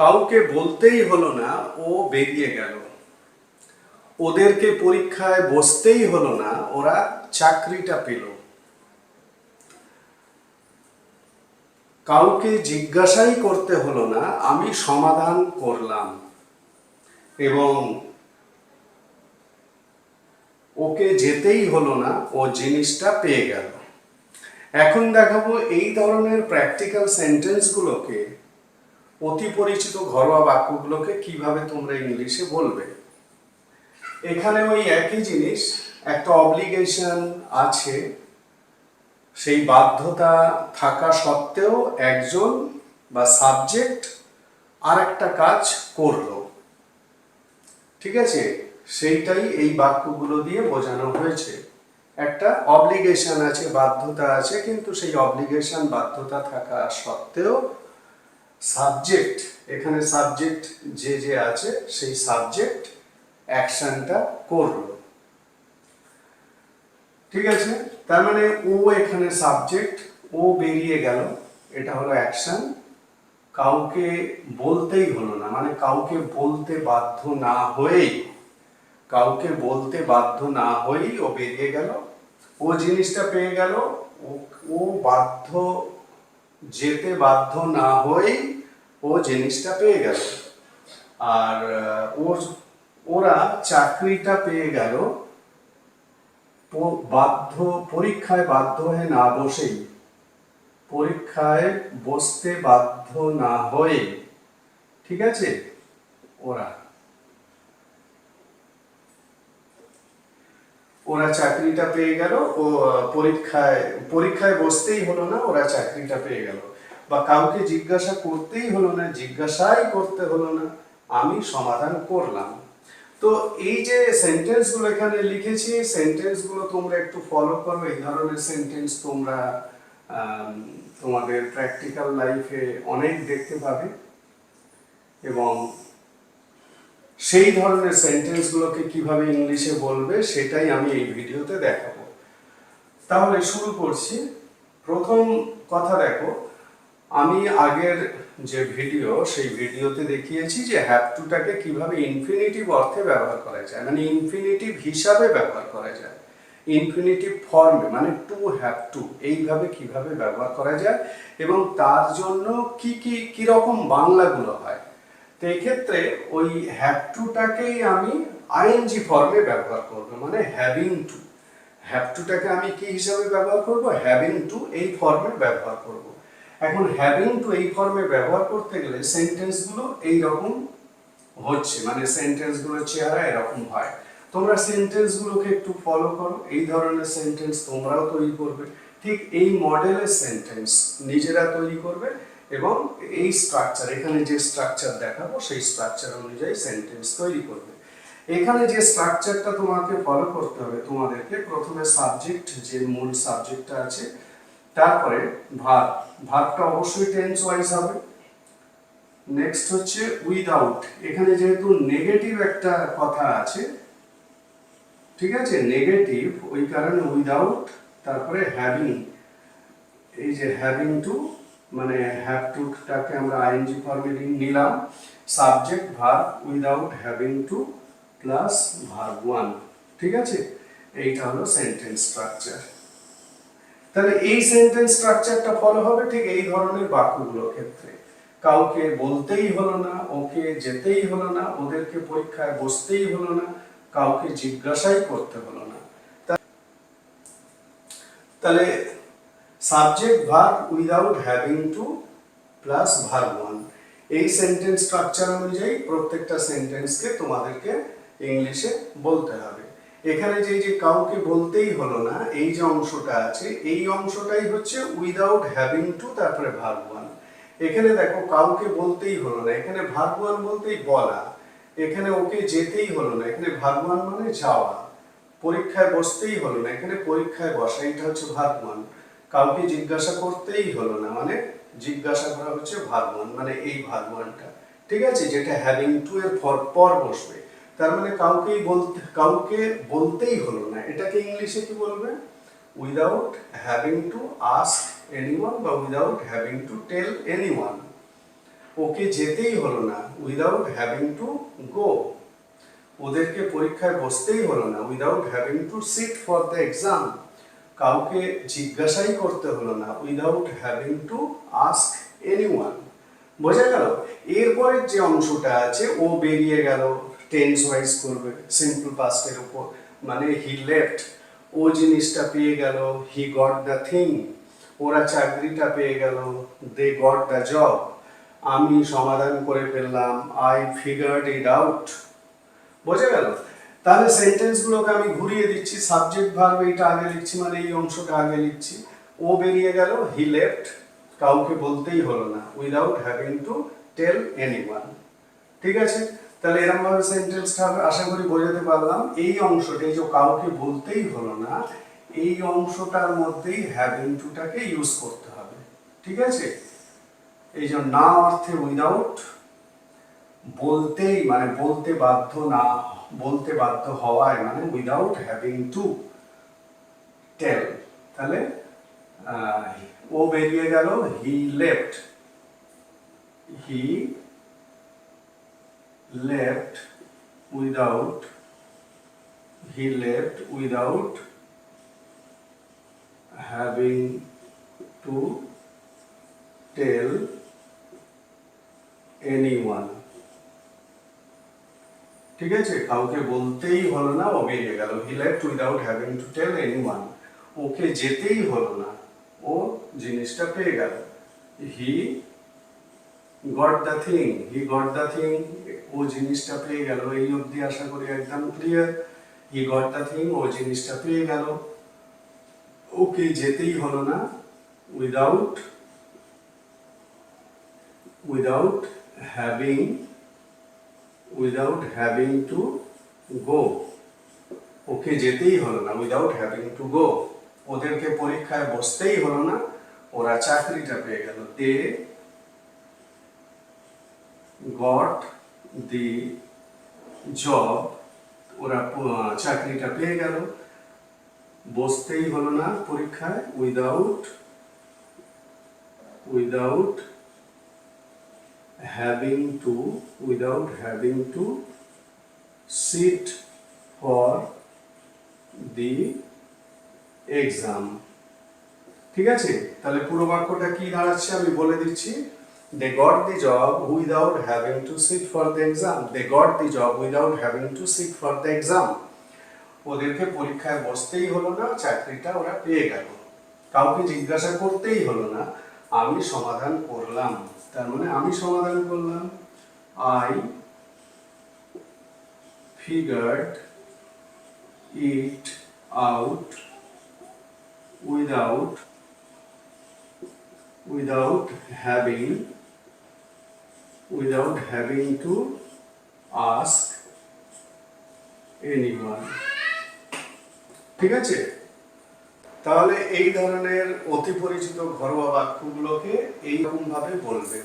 কাউকে বলতেই হলো না, ও বেরিয়ে গেল। ওদেরকে পরীক্ষায় বসতেই হলো না, ওরা চাকরিটা পেল। কাউকে জিজ্ঞাসাই করতে হলো না, আমি সমাধান করলাম। এবং ওকে যেতেই হলো না, ও জিনিসটা পেয়ে গেল। এখন দেখাবো এই ধরনের প্র্যাকটিক্যাল সেন্টেন্সগুলোকে অতি পরিচিত ঘরোয়া বাক্যগুলোকে কীভাবে তোমরা ইংলিশে বলবে? এখানে ওই একই জিনিস, একটা অব্লিগেশন আছে। সেই বাধ্যতা থাকা সত্ত্বেও একজন বা সাবজেক্ট আর একটা কাজ করল। ঠিক আছে? সেইটাই এই বাক্যগুলো দিয়ে বোঝানো হয়েছে। একটা অব্লিগেশন আছে, বাধ্যতা আছে, কিন্তু সেই অব্লিগেশন বাধ্যতা থাকা সত্ত্বেও সাবজেক্ট, এখানে সাবজেক্ট যে যে আছে, সেই সাবজেক্ট অ্যাকশনটা করল। ঠিক আছে? তার মানে ও এখানে সাবজেক্ট, ও বেরিয়ে গেল। এটা হলো অ্যাকশন। কাউকে বলতেই হলো না মানে কাউকে বলতে বাধ্য না হয়েই, কাউকে বলতে বাধ্য না হয়েই ও বেরিয়ে গেল। ও জিনিসটা পেয়ে গেল, ও- বাধ্য যেতে বাধ্য না হয়েই ও জিনিসটা পেয়ে গেল। আর ওর, ওরা চাকরিটা পেয়ে গেল। বাধ্য, পরীক্ষায় বাধ্য হয়ে না বসেই। পরীক্ষায় বসতে বাধ্য না হয়ে ঠিক আছে? ওরা ওরা চাকরিটা পেয়ে গেল, ও পরীক্ষায় পরীক্ষায় বসতেই হলো না, ওরা চাকরিটা পেয়ে গেল। বা কাউকে জিজ্ঞাসা করতেই হলো না, জিজ্ঞাসাই করতে হলো না, আমি সমাধান করলাম। তো এই যে সেন্টেন্সগুলো এখানে লিখেছি, সেন্টেন্সগুলো তোমরা একটু ফলো করো, এই ধরনের সেন্টেন্স তোমরা তোমাদের প্র্যাকটিক্যাল লাইফে অনেক দেখতে পাবে। এবং সেই ধরনের সেন্টেন্সগুলোকে কীভাবে ইংলিশে বলবে সেটাই আমি এই ভিডিওতে দেখাবো। তাহলে শুরু করছি। প্রথম কথা দেখো, আমি আগের যে ভিডিও, সেই ভিডিওতে দেখিয়েছি যে হ্যাভ টুটাকে কীভাবে ইনফিনিটিভ অর্থে ব্যবহার করা যায় মানে ইনফিনিটিভ হিসাবে ব্যবহার করা যায়। ইনফিনিটিভ ফর্মে মানে টু হ্যাভ টু এইভাবে কীভাবে ব্যবহার করা যায় এবং তার জন্য কি কি, কীরকম বাংলাগুলো হয়। তো এই ক্ষেত্রে ওই হ্যাভ টুটাকেই আমি আইএনজি ফর্মে ব্যবহার করব মানে হ্যাভিং টু হ্যাভ টুটাকে আমি কি হিসাবে ব্যবহার করব? হ্যাভিং টু এই ফর্মে ব্যবহার করব। এখন হ্যাভিং টু এই ফর্মে ব্যবহার করতে গেলে সেন্টেন্সগুলো এই রকম হচ্ছে মানে সেন্টেন্সগুলোর চেহারা এরকম হয়। তোমরা সেন্টেন্সগুলোকে একটু ফলো করো, এই ধরনের সেন্টেন্স তোমরাও তৈরি করবে। ঠিক এই মডেলের সেন্টেন্স নিজেরা তৈরি করবে। এবং এই স্ট্রাকচার এখানে যে স্ট্রাকচার দেখাবো, সেই স্ট্রাকচার অনুযায়ী সেন্টেন্স তৈরি করবে। এখানে যে স্ট্রাকচারটা তোমাকে ফলো করতে হবে, তোমাদেরকে প্রথমে সাবজেক্ট যে মূল সাবজেক্টটা আছে, তারপরে ভার ভারটা অবশ্যই টেন্স ওয়াইজ হবে। নেক্সট হচ্ছে উইদাউট এখানে যেহেতু নেগেটিভ একটা কথা আছে, ঠিক আছে? নেগেটিভ ওই কারণে উইদাউট তারপরে হ্যাভিং এই যে হ্যাভিং টু মানে হ্যাভ টুটাকে আমরা আইএনজি ফর্মে নিলাম subject verb without having to plus verb one ঠিক আছে? এইটা হলো সেন্টেন্স স্ট্রাকচার তাহলে এই সেন্টেন্স স্ট্রাকচারটা ফলো হবে ঠিক এই ধরনের বাক্যগুলোর ক্ষেত্রে। কাউকে বলতেই হলো না, ওকে যেতেই হলো না, ওদেরকে পরীক্ষায় বসতেই হলো না, কাউকে জিজ্ঞাসাই করতে হলো না। তাহলে subject verb without having to plus verb one এই সেন্টেন্স স্ট্রাকচার অনুযায়ী প্রত্যেকটা সেন্টেন্সকে তোমাদেরকে ইংলিশে বলতে হবে। এখানে যে যে কাউকে বলতেই হলো না, এই যে অংশটা আছে, এই অংশটাই হচ্ছে উইদাউট হ্যাভিং টু তারপরে ভার্ব ওয়ান এখানে দেখো কাউকে বলতেই হলো না, এখানে ভার্ব ওয়ান বলতেই বলা। এখানে ওকে যেতেই হলো না, এখানে ভার্ব ওয়ান মানে যাওয়া। পরীক্ষায় বসতেই হলো না, এখানে পরীক্ষায় বসা এটা হচ্ছে ভার্ব ওয়ান কাউকে জিজ্ঞাসা করতেই হলো না মানে জিজ্ঞাসা করা হচ্ছে ভার্ব ওয়ান মানে এই ভার্ব ওয়ানটা ঠিক আছে? যেটা হ্যাভিং টু এর পর বসবে। তার মানে কাউকেই বলতে কাউকে বলতেই হলো না। এটাকে ইংলিশে কি বলবে? Without having to ask anyone বা without having to tell anyone okay যেতেই হলো না উইদাউট হ্যাভিং টু গো ওদেরকে পরীক্ষায় বসতেই হলো না without having to sit for the exam কাউকে জিজ্ঞাসাই করতে হলো না without having to ask anyone বোঝা গেল? এরপরের যে অংশটা আছে, ও বেরিয়ে গেল টেন্স ওয়াইজ করবে সিম্পল পাস্টের উপর। মানে হি লেফট ও জিনিসটা পেয়ে গেল হি গট দ্য থিং ওরা চাকরিটা পেয়ে গেল দে গট দ্য জব আমি সমাধান করে ফেললাম আই ফিগার্ড ইট আউট বোঝা গেল? তাহলে সেন্টেন্সগুলোকে আমি ঘুরিয়ে দিচ্ছি সাবজেক্ট ভার্ব এইটা আগে লিখছি মানে এই অংশটা আগে লিখছি। ও বেরিয়ে গেল হি লেফট কাউকে বলতেই হলো না without having to tell anyone ঠিক আছে? তাহলে এরকম ভাবে সেন্টেন্সটা আশা করি বোঝাতে পারলাম। এই অংশটা, এই যে কাউকে বলতেই হলো না, এই অংশটার মধ্যেই হ্যাভিং টুটাকে ইউজ করতে হবে। ঠিক আছে? এই যে না অর্থে উইদাউট বলতেই মানে বলতে বাধ্য না বলতে বাধ্য হওয়ায় মানে উইদাউট হ্যাভিং টু টেল তাহলে ও বেরিয়ে গেল he left he left without he left without having to tell anyone ঠিক আছে? কাউকে বলতেই হলো না, ও বেরিয়ে গেল। He left without having to tell anyone okay যেতেই হলো না। ও জিনিসটা পেয়ে গেল। He got the thing he got the thing ও জিনিসটা পেয়ে গেল। এই অবধি আশা করি একদম clear he got the thing ও জিনিসটা পেয়ে গেল। ওকে যেতেই হলো না। Without without having without having to go okay যেতেই হলো না উইদাউট হ্যাভিং টু গো ওদেরকে পরীক্ষায় বসতেই হলো না, ওরা চাকরিটা পেয়ে গেল। দে গট দি জব ওরা চাকরিটা পেয়ে গেল। বসতেই হলো না পরীক্ষায় without without having to, without having to sit for the exam. ঠিক আছে? তাহলে পুরো বাক্যটা কি দাঁড়াচ্ছে? আমি বলে দিচ্ছি। They got the job without having to sit for the exam they got the job without having to sit for the exam ওদেরকে পরীক্ষায় বসতেই হলো না, চাকরিটা ওরা পেয়ে গেল। কাউকে জিজ্ঞাসা করতেই হলো না। আমি সমাধান করলাম। তার মানে আমি সমাধান করলাম I figured it out without without having without having to ask anyone ঠিক আছে? তাহলে এই ধরনের অতি পরিচিত ঘরোয়া বাক্যগুলোকে এইরকম ভাবে বলবে।